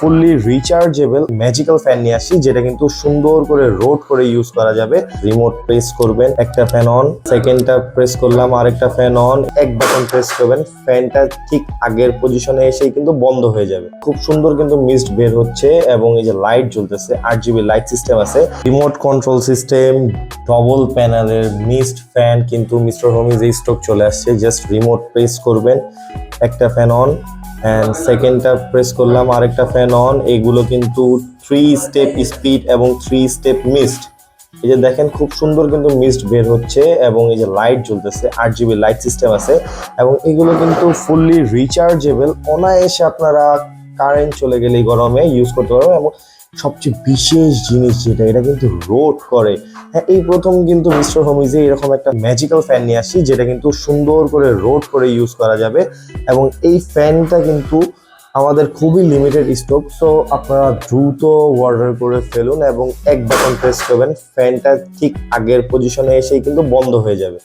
Fully rechargeable magical fan নিয়ে আসি যেটা কিন্তু সুন্দর করে রোড করে ইউজ করা যাবে। রিমোট প্রেস করবেন, একটা ফ্যান অন সেকেন্ডটা প্রেস করলাম, আরেকটা ফ্যান অন এক বাটন প্রেস করবেন ফ্যানটা ঠিক আগের পজিশনে এসেই কিন্তু বন্ধ হয়ে যাবে। খুব সুন্দর কিন্তু মিস্ট বের হচ্ছে এবং এই যে লাইট জ্বলতেছে, আট জিবি লাইট সিস্টেম আছে। রিমোট কন্ট্রোল সিস্টেম ডবল প্যানেলের মিস্ট ফ্যান কিন্তু মিস্টার হোমিজ এই স্টক চলে আসছে জাস্ট রিমোট প্রেস করবেন, একটা ফ্যান অন অ্যান্ড সেকেন্ডটা প্রেস করলাম, আরেকটা ফ্যান অন এগুলো কিন্তু থ্রি স্টেপ স্পিড এবং থ্রি স্টেপ মিস্ট এই যে দেখেন, খুব সুন্দর কিন্তু মিস্ট বের হচ্ছে এবং এই যে লাইট জ্বলতেছে, আট জিবি লাইট সিস্টেম আছে। এবং এগুলো কিন্তু ফুললি রিচার্জেবল অনায়াসে আপনারা কারেন্ট চলে গেলে গরমে ইউজ করতে পারবেন এবং সবচেয়ে বিশেষ জিনিস যেটা, এটা কিন্তু রোড করে। হ্যাঁ এই প্রথম কিন্তু মিস্টার হোমিজে এরকম একটা ম্যাজিক্যাল ফ্যান নিয়ে আসি যেটা কিন্তু সুন্দর করে রোড করে ইউজ করা যাবে। এবং এই ফ্যানটা কিন্তু আমাদের খুবই লিমিটেড স্টক সো আপনারা দ্রুত অর্ডার করে ফেলুন এবং এক বাটন প্রেস করবেন ফ্যানটা ঠিক আগের পজিশনে এসেই কিন্তু বন্ধ হয়ে যাবে।